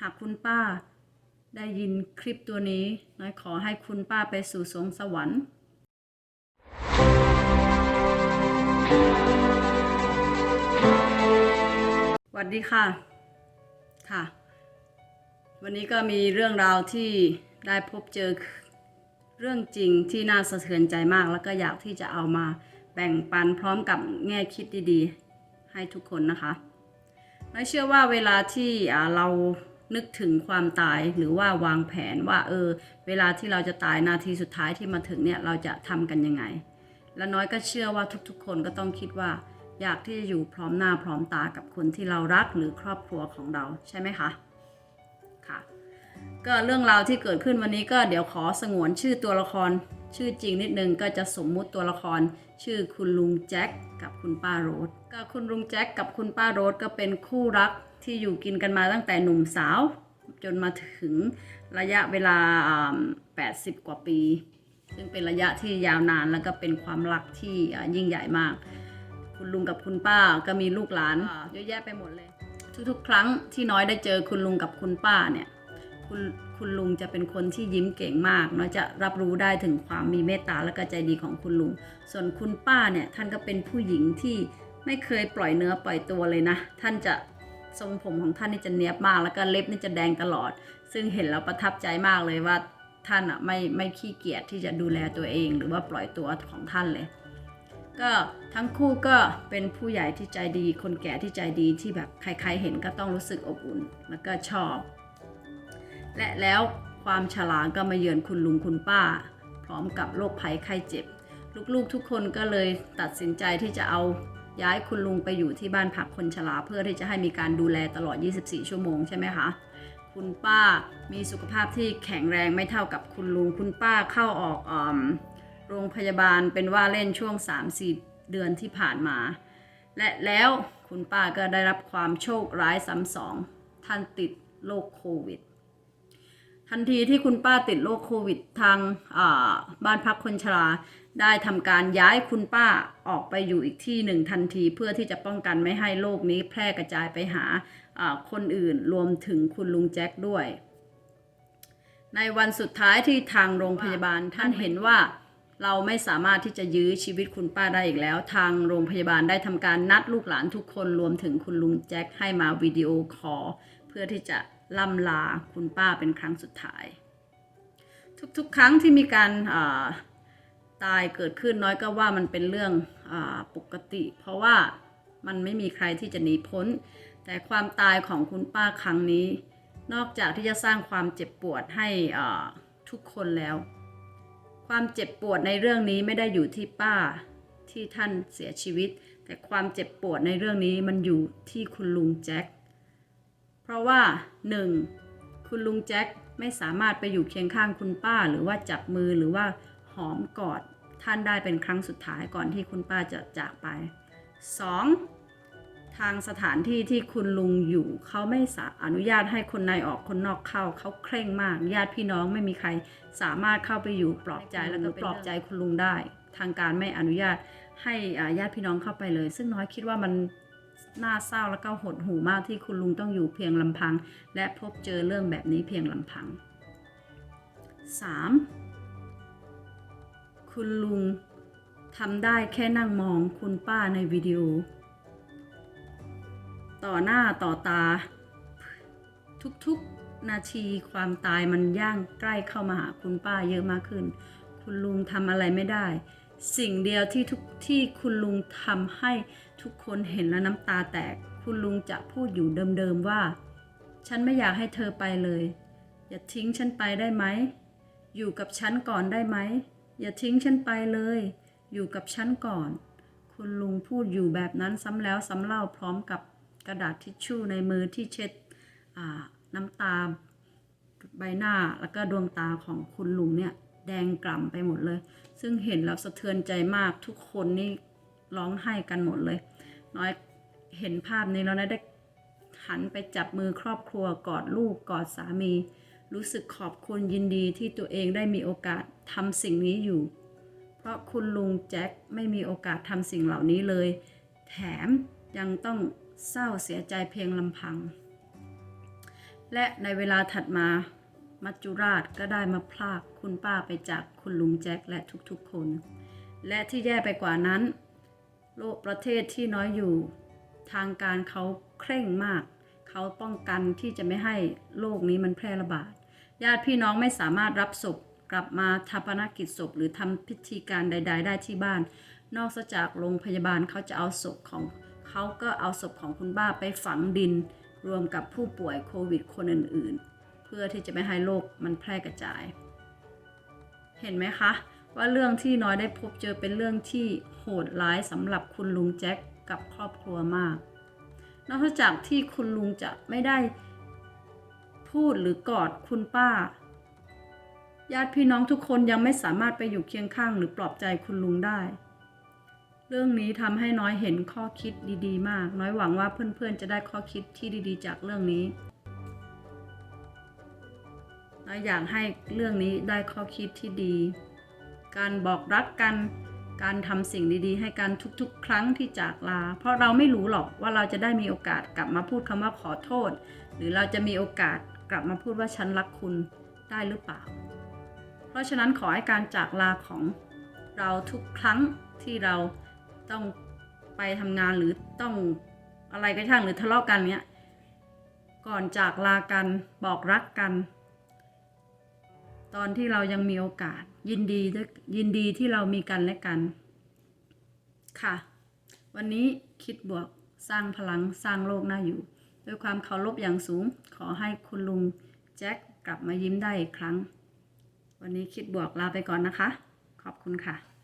หากคุณป้าได้ยินคลิปตัวนี้น้อยขอให้คุณป้าไปสู่สวงสวรรค์สวัสดีค่ะ ค่ะ วันนี้ก็มีเรื่องราวที่ได้พบเจอเรื่องจริงที่น่าสะเทือนใจมาก แล้วก็อยากที่จะเอามาแบ่งปันพร้อมกับแง่คิดดีๆ ให้ทุกคนนะคะน้อยเชื่อว่าเวลาที่เรา นึกถึงความตายหรือว่าวางแผนว่า เออ เวลาที่เราจะตายนาทีสุดท้ายที่มาถึงเนี่ยเราจะทำกันยังไง และน้อยก็เชื่อว่าทุกๆ คนก็ต้องคิดว่า อยากที่จะอยู่พร้อมหน้าพร้อมตากับคนที่เรารักหรือครอบครัวของเราใช่ไหมคะค่ะ ก็เรื่องราวที่เกิดขึ้นวันนี้ก็เดี๋ยวขอสงวนชื่อตัวละคร ชื่อจริงนิดนึงก็จะสมมุติตัวละคร ชื่อคุณลุงแจ็คกับคุณป้าโรสก็คุณลุงแจ็คกับคุณป้าโรสก็เป็นคู่รักที่อยู่กินกันมาตั้งแต่หนุ่มสาว จนมาถึงระยะเวลาอ่า80 กว่าปี ซึ่งเป็นระยะที่ยาวนานแล้วก็เป็นความรักที่อ่ายิ่งใหญ่มาก คุณลุงกับคุณป้าก็มีลูกหลานเยอะแยะไปหมดเลย ทุกๆ ครั้งที่น้อยได้เจอคุณลุงกับคุณป้าเนี่ยคุณ คุณลุงจะเป็นคนที่ยิ้มเก่งมากน้อยจะรับรู้ได้ถึงความมีเมตตาและก็ใจดีของคุณลุง ส่วนคุณป้าเนี่ยท่านก็เป็นผู้หญิงที่ไม่เคยปล่อยเนื้อปล่อยตัวเลยนะ ท่านจะทรงผมของท่านนี่จะเนียบมาก แล้วก็เล็บนี่จะแดงตลอด ซึ่งเห็นแล้วประทับใจมากเลยว่าท่านอะไม่ไม่ขี้เกียจที่จะดูแลตัวเอง หรือว่าปล่อยตัวของท่านเลย ก็ทั้งคู่ก็เป็นผู้ใหญ่ที่ใจดี คนแก่ที่ใจดีที่แบบใครๆเห็นก็ต้องรู้สึกอบอุ่นแล้วก็ชอบ และแล้วความฉลาดก็มาเยือนคุณลุงคุณป้า พร้อมกับโรคภัยไข้เจ็บ ลูกๆทุกคนก็เลยตัดสินใจที่จะเอาย้ายคุณลุงไปอยู่ที่บ้านพักคนชราเพื่อที่จะให้มีการดูแลตลอด 24 ชั่วโมงใช่ไหมคะ คุณป้ามีสุขภาพที่แข็งแรงไม่เท่ากับคุณลุง คุณป้าเข้าออกอโรงพยาบาลเป็นว่าเล่นช่วง 3-4 เดือนที่ผ่านมา และแล้วคุณป้าก็ได้รับความโชคร้ายซ้ำสอง ท่านติดโรคโควิด ทันทีที่คุณป้าติดโรคโควิดทางบ้านพักคนชรา ได้ทำการย้ายคุณป้าออกไปอยู่อีกที่หนึ่งทันทีเพื่อที่จะป้องกันไม่ให้โรคนี้แพร่กระจายไปหาอ่าคนอื่นรวมถึงคุณลุงแจ็คด้วย ในวันสุดท้ายที่ทางโรงพยาบาลท่านเห็นว่าเราไม่สามารถที่จะยื้อชีวิตคุณป้าได้อีกแล้ว ทางโรงพยาบาลได้ทำการนัดลูกหลานทุกคนรวมถึงคุณลุงแจ็คให้มาวิดีโอคอลเพื่อที่จะ ล่ำลาคุณป้าเป็นครั้งสุดท้าย ทุกๆ ครั้งที่มีการาตายเกิดขึ้นน้อยก็ว่ามันเป็นเรื่องอปกติ เพราะว่ามันไม่มีใครที่จะหนีพ้น แต่ความตายของคุณป้าครั้งนี้ นอกจากที่จะสร้างความเจ็บปวดให้ทุกคนแล้ว ความเจ็บปวดในเรื่องนี้ไม่ได้อยู่ที่ป้าที่ท่านเสียชีวิต แต่ความเจ็บปวดในเรื่องนี้มันอยู่ที่คุณลุงแจ็ค เพราะว่าหนึ่งคุณลุงแจ็คไม่สามารถไปอยู่เคียงข้างคุณป้า หรือว่าจับมือหรือว่าหอมกอดท่านได้เป็นครั้งสุดท้ายก่อนที่คุณป้าจะจากไป 2. ทางสถานที่ที่คุณลุงอยู่เขาไม่สาอนุญาตให้คนในออกคนนอกเข้าเขาเคร่งมาก ญาติพี่น้องไม่มีใครสามารถเข้าไปอยู่ปลอบใจแล้วก็ปลอบใจคุณลุงได้ ทางการไม่อนุญาตให้อาญาติพี่น้องเข้าไปเลย ซึ่งน้อยคิดว่ามัน น่าเศร้าแล้วก็หดหู่มากที่คุณลุงต้องอยู่เพียงลำพัง และพบเจอเรื่องแบบนี้เพียงลำพัง 3. คุณลุงทำได้แค่นั่งมองคุณป้าในวิดีโอ ต่อหน้าต่อตา ทุกๆนาทีความตายมันย่างใกล้เข้ามาหาคุณป้าเยอะมากขึ้น คุณลุงทำอะไรไม่ได้ สิ่งเดียวที่ทุกที่คุณลุงทำให้ทุกคนเห็นแล้วน้ำตาแตก คุณลุงจะพูดอยู่เดิมๆว่า ฉันไม่อยากให้เธอไปเลย อย่าทิ้งฉันไปได้ไหม อยู่กับฉันก่อนได้ไหม อย่าทิ้งฉันไปเลย อยู่กับฉันก่อน คุณลุงพูดอยู่แบบนั้นซ้ำแล้วซ้ำเล่าพร้อมกับกระดาษทิชชู่ในมือที่เช็ดน้ำตา ใบหน้าแล้วก็ดวงตาของคุณลุงเนี่ย แดงกล่ำไปหมดเลย ซึ่งเห็นแล้วสะเทือนใจมากทุกคนนี่ร้องไห้กันหมดเลย น้อยเห็นภาพนี้แล้วนะได้หันไปจับมือครอบครัวกอดลูกกอดสามี รู้สึกขอบคุณยินดีที่ตัวเองได้มีโอกาสทำสิ่งนี้อยู่ เพราะคุณลุงแจ็คไม่มีโอกาสทำสิ่งเหล่านี้เลย แถมยังต้องเศร้าเสียใจเพียงลำพัง และในเวลาถัดมา มัจจุราชก็ได้มาพลากคุณป้าไปจากคุณลุงแจ็คและทุกๆคน และที่แย่ไปกว่านั้น โลกประเทศที่น้อยอยู่ ทางการเขาเคร่งมาก เขาป้องกันที่จะไม่ให้โรคนี้มันแพร่ระบาด ญาติพี่น้องไม่สามารถรับศพกลับมาทำปนกิจศพหรือทำพิธีการใด ๆ ได้ที่บ้าน นอกจากโรงพยาบาลเขาจะเอาศพของเขาก็เอาศพของคุณป้าไปฝังดิน รวมกับผู้ป่วยโควิดคนอื่น ๆ เพื่อที่จะไม่ให้โรคมันแพร่กระจาย เห็นไหมคะ ว่าเรื่องที่น้อยได้พบเจอเป็นเรื่องที่โหดร้ายสำหรับคุณลุงแจ็คกับครอบครัวมาก นอกจากที่คุณลุงจะไม่ได้พูดหรือกอดคุณป้า ญาติพี่น้องทุกคนยังไม่สามารถไปอยู่เคียงข้างหรือปลอบใจคุณลุงได้ เรื่องนี้ทำให้น้อยเห็นข้อคิดดีๆ มาก น้อยหวังว่าเพื่อนๆจะได้ข้อคิดที่ดีๆ จากเรื่องนี้ น้อยอยากให้เรื่องนี้ได้ข้อคิดที่ดี การบอกรักกัน การทำสิ่งดีๆ ให้กันทุกๆ ครั้งที่จากลา เพราะเราไม่รู้หรอกว่าเราจะได้มีโอกาสกลับมาพูดคำว่าขอโทษ หรือเราจะมีโอกาสกลับมาพูดว่าฉันรักคุณได้หรือเปล่า เพราะฉะนั้นขอให้การจากลาของเราทุกครั้งที่เราต้องไปทำงานหรือต้องอะไรก็ช่างหรือทะเลาะกันเนี้ยก่อนจากลากันบอกรักกัน ตอนที่เรายังมีโอกาส ยินดีด้วยยินดีที่เรามีกันและกัน ค่ะ วันนี้คิดบวกสร้างพลังสร้างโลกน่าอยู่ ด้วยความเคารพอย่างสูง ขอให้คุณลุงแจ็คกลับมายิ้มได้อีกครั้ง วันนี้คิดบวกลาไปก่อนนะคะ ขอบคุณค่ะ